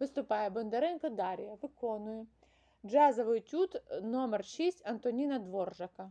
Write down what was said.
Виступає Бондаренко Дар'я, виконує джазовий тют номер 6 Антоніна Дворжака.